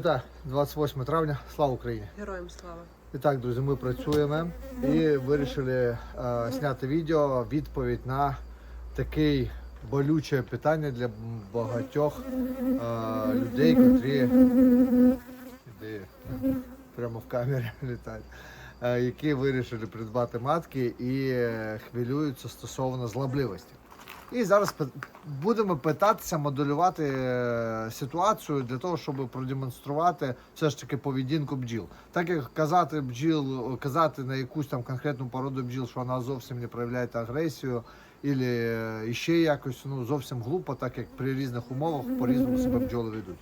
Друзі, 28 травня. Слава Україні! Героям слава. І так, друзі, ми працюємо і вирішили е, зняти відео відповідь на таке болюче питання для багатьох е, людей, котрі Іди, прямо в камері літають, е, які вирішили придбати матки і е, хвилюються стосовно злобливості. І зараз будемо питатися моделювати е, ситуацію для того, щоб продемонструвати все ж таки поведінку бджіл. Так як казати бджіл, казати на якусь там конкретну породу бджіл, що вона зовсім не проявляє агресію, і ще якось ну зовсім глупо, так як при різних умовах по-різному себе бджоли ведуть.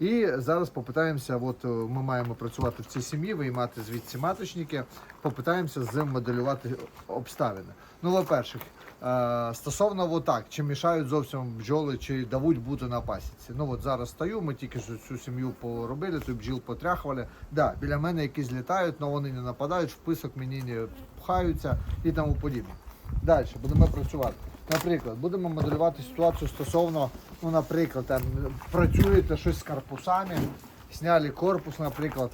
І зараз попитаємося, от е, ми маємо працювати в цій сім'ї, виймати звідси маточники, попитаємося з моделювати обставини. Ну, по-перше, е, стосовно от так, чи мішають зовсім бджоли, чи давуть бути на пасіці. Ну от зараз стою, ми тільки що цю сім'ю поробили, тут бджіл потряхували. Да, біля мене якісь літають, але вони не нападають, в писок мені не пхаються і тому подібне. Далі будемо працювати. Наприклад, будемо моделювати ситуацію стосовно, ну, наприклад, там працюєте щось з корпусами, зняли корпус, наприклад,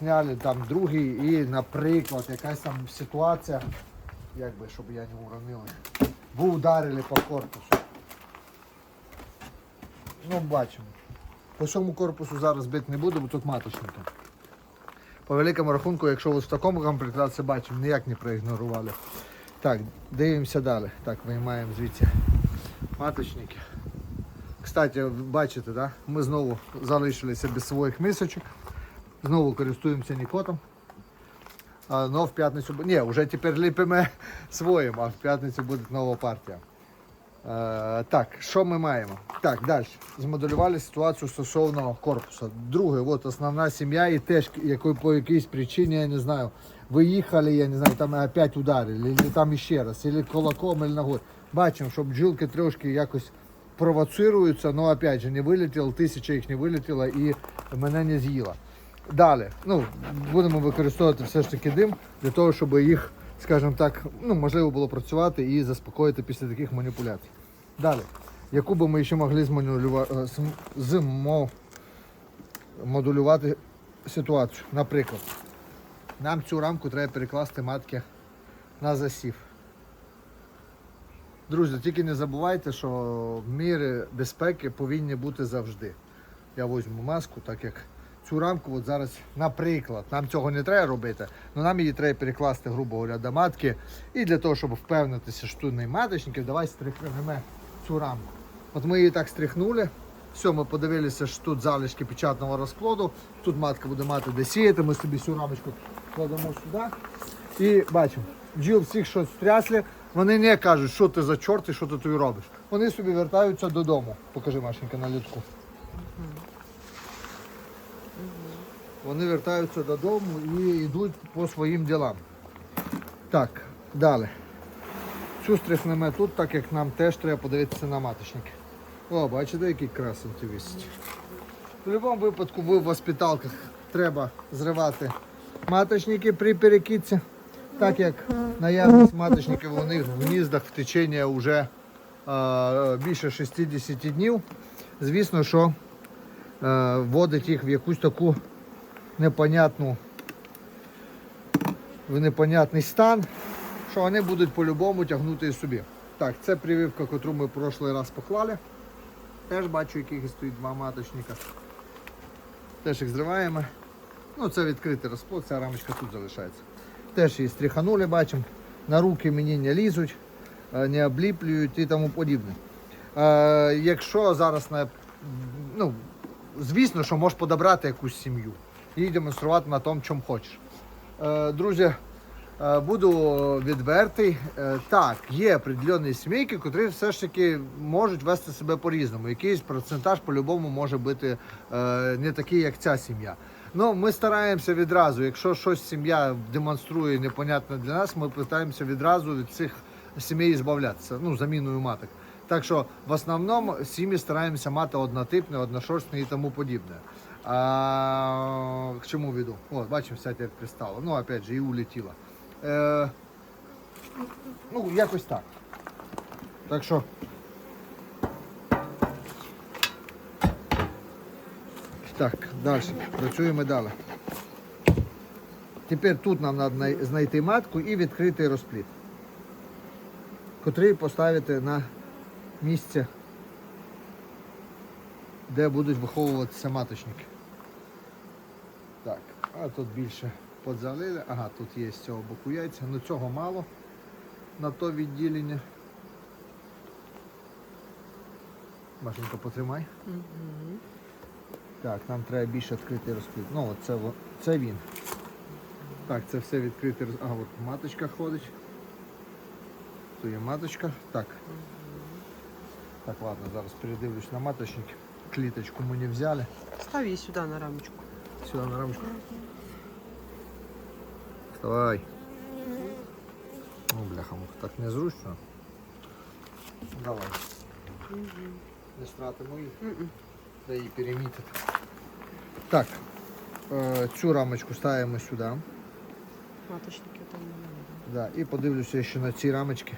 зняли там другий і, наприклад, якась там ситуація, як би, щоб я не уронив, ви ударили по корпусу. Ну, бачимо. По цьому корпусу зараз бити не буду, бо тут маточники. По великому рахунку, якщо ви в такому комплектації бачимо, ніяк не проігнорували. Так, дивимося далі. Так, виймаємо звідси маточники. Кстати, бачите, да? ми знову залишилися без своїх мисочок. Знову користуємося нікотом. А, но в п'ятницю. Ні, вже тепер ліпимо своїм, а в п'ятницю буде нова партія. Е, так, що ми маємо? Так, далі. Змоделювали ситуацію стосовно корпусу. Друге, от основна сім'я і теж якої по якійсь причині, я не знаю, виїхали, я не знаю, там опять ударили, или там іще раз, или кулаком, или ногою. Бачимо, що бджілки трошки якось провоцируються, але опять же не вилетіло, тисяча їх не вилетіла і мене не з'їла. Далі, ну, будемо використовувати все ж таки дим для того, щоб їх, скажімо так, ну, можливо було працювати і заспокоїти після таких маніпуляцій. Далі, яку би ми ще могли змоделювати, змо, модулювати ситуацію. Наприклад, нам цю рамку треба перекласти матки на засів. Друзі, тільки не забувайте, що міри безпеки повинні бути завжди. Я візьму маску, так як цю рамку от зараз, наприклад, нам цього не треба робити, але нам її треба перекласти, грубо говоря, до матки. І для того, щоб впевнитися, що тут не маточників, давай стрихнемо цю рамку. От ми її так стрихнули. Все, ми подивилися, що тут залишки печатного розкладу. Тут матка буде мати де сіяти. Ми собі цю рамочку кладемо сюди. І бачимо, бджіл всіх щось стрясли. Вони не кажуть, що ти за чорт і що ти тут робиш. Вони собі вертаються додому. Покажи Машенька на літку. Вони вертаються додому і йдуть по своїм ділам. Так, далі. Цю стрихнемо тут, так як нам теж треба подивитися на маточники. О, бачите, який красень ти висить. В будь-якому випадку ви в воспиталках треба зривати маточники при перекидці, так як наявність маточників у них в гніздах в течение вже е, більше 60 днів. Звісно, що е, вводить їх в якусь таку непонятну, в непонятний стан, що вони будуть по-любому тягнути собі. Так, це прививка, яку ми в прошлий раз поклали. Теж бачу, яких стоїть два маточника. Теж їх зриваємо. Ну, це відкритий розплод, ця рамочка тут залишається. Теж її стріханули, бачимо. На руки мені не лізуть, е, не обліплюють і тому подібне. Е, якщо зараз на, ну, звісно, що можеш подобрати якусь сім'ю і демонструвати на тому, чому хочеш. Е, друзі, е, буду відвертий. Е, Так, є определені сімейки, які все ж таки можуть вести себе по-різному. Якийсь процентаж по-любому може бути не такий, як ця сім'я. Ну, ми стараємося відразу, якщо щось сім'я демонструє непонятне для нас, ми питаємося відразу від цих сімей збавлятися, ну, заміною маток. Так що в основному сім'ї стараємося мати однотипне, одношорстне і тому подібне. А, к чому веду? О, бачимо, вся тепер пристала. Ну, опять же, і улетіла. Е, ну, якось так. Так що Так, далі. Працюємо далі. Тепер тут нам треба знайти матку і відкрити розплід, котрий поставити на місце, де будуть виховуватися маточники. Так, а тут більше подзалили. Ага, тут є з цього боку яйця. Ну цього мало на то відділення. Машенька, потримай. Так, нам треба більше відкритий розплід. Ну, от це, він. Так, це все відкритий роз... Ага, от маточка ходить. Тут є маточка. Так. Так, ладно, зараз передивлюсь на маточник. Кліточку ми не взяли. Став її сюди на рамочку. Сюда на рамочку. Вставай. Ну, бляха, так незручно. Давай. Не стратимо. Мгм. Де її перемітити. Так. е, Цю рамочку ставимо сюди. Маточники там немає. Да, і подивлюся ще на ці рамочки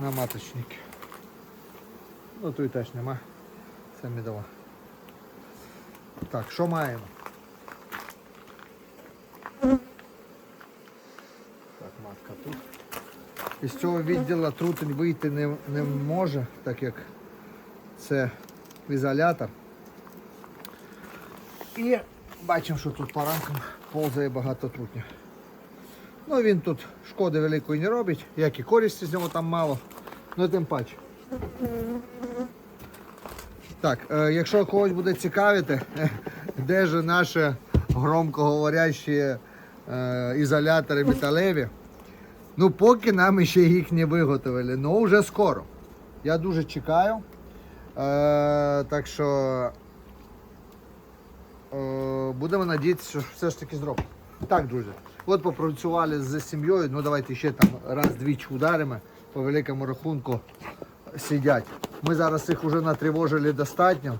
на маточники. Ну тут теж нема. Це медова. Так, що маємо? Так, матка тут. Із цього відділу трутень вийти не, не може, так як це ізолятор. І бачимо, що тут по рамкам повзає багато трутня. Ну він тут шкоди великої не робить, як і користі з нього там мало, ну тим паче. Так, е, якщо когось буде цікавити, де ж наші громкоговорящі е, ізолятори металеві, ну поки нам ще їх не виготовили, але вже скоро. Я дуже чекаю. Е, так що будемо надіятися, що все ж таки зробимо. Так, друзі. От попрацювали з сім'єю, ну давайте ще там раз-двічі ударимо, по великому рахунку сидять. Ми зараз їх вже натривожили достатньо,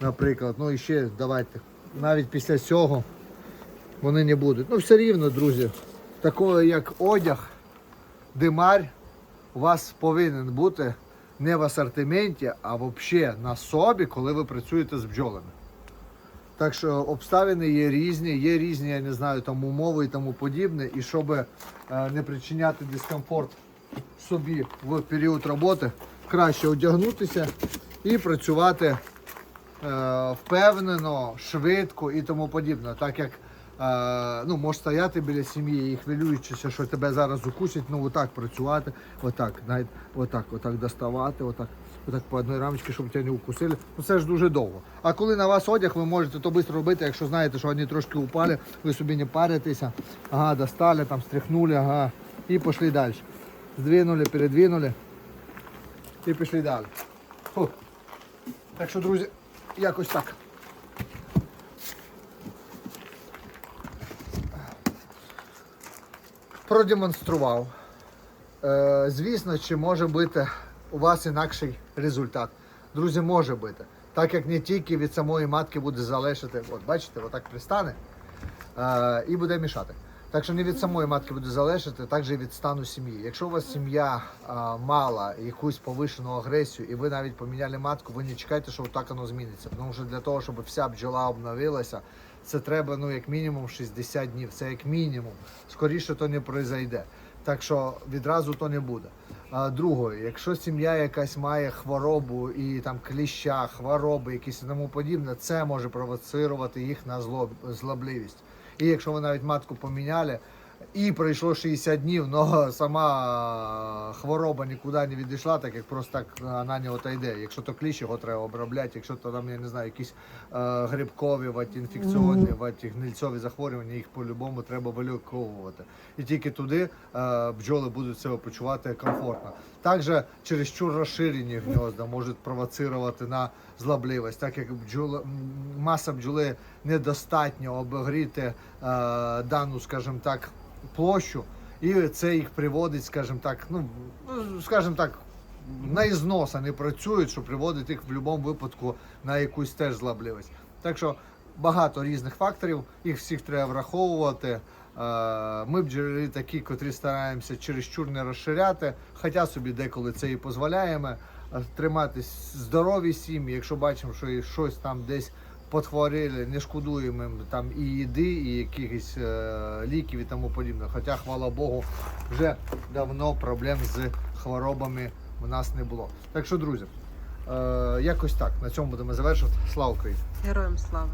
наприклад. Ну і ще давайте. Навіть після цього вони не будуть. Ну все рівно, друзі, такого як одяг, димар у вас повинен бути не в асортименті, а взагалі на собі, коли ви працюєте з бджолами. Так що обставини є різні, є різні, я не знаю, там умови і тому подібне. І щоб е, не причиняти дискомфорт собі в період роботи, краще одягнутися і працювати е, впевнено, швидко і тому подібне. Так як е, ну, можеш стояти біля сім'ї і хвилюючися, що тебе зараз укусять, ну отак працювати, отак, навіть отак, отак доставати, отак, отак по одній рамочці, щоб тебе не укусили. Ну це ж дуже довго. А коли на вас одяг, ви можете то швидко робити, якщо знаєте, що вони трошки упали, ви собі не паритеся, ага, достали, там стряхнули, ага, і пішли далі. Здвинули, передвинули і пішли далі. Фу. Так що, друзі, якось так. Продемонстрував. Е, звісно, чи може бути у вас інакший результат. Друзі, може бути. Так як не тільки від самої матки буде залежати, от бачите, отак пристане е, і буде мішати. Так що не від самої матки буде залежати, також і від стану сім'ї. Якщо у вас сім'я мала якусь повишену агресію, і ви навіть поміняли матку, ви не чекайте, що так воно зміниться. Тому що для того, щоб вся бджола обновилася, це треба ну як мінімум 60 днів. Це як мінімум. Скоріше то не пройде. Так що відразу то не буде. А друге, якщо сім'я якась має хворобу і там кліща, хвороби, якісь тому подібне, це може провоцирувати їх на злоб, злобливість. І якщо ви навіть матку поміняли, і пройшло 60 днів, але сама хвороба нікуди не відійшла, так як просто так на нього та йде. Якщо то кліщ, його треба обробляти, якщо то там, я не знаю, якісь е, грибкові, вать, інфекційні, вать, гнильцові захворювання, їх по-любому треба виліковувати. І тільки туди е, бджоли будуть себе почувати комфортно. Також чересчур розширені гнізда можуть провоцирувати на злобливість, так як бджола, маса бджоли недостатньо обігріти е, дану, скажімо так, площу, і це їх приводить, скажімо так, ну, ну, скажімо так, на ізнос вони працюють, що приводить їх в будь-якому випадку на якусь теж злобливість. Так що багато різних факторів, їх всіх треба враховувати. Е, Ми бджолярі такі, котрі стараємося чересчур не розширяти, хоча собі деколи це і дозволяємо. е, Триматись здорові сім'ї, якщо бачимо, що щось там десь потворили, не шкодуємо там і їди, і якихось е, ліків і тому подібне. Хоча, хвала Богу, вже давно проблем з хворобами у нас не було. Так що, друзі, якось так. На цьому будемо завершувати. Слава Україні! Героям слава.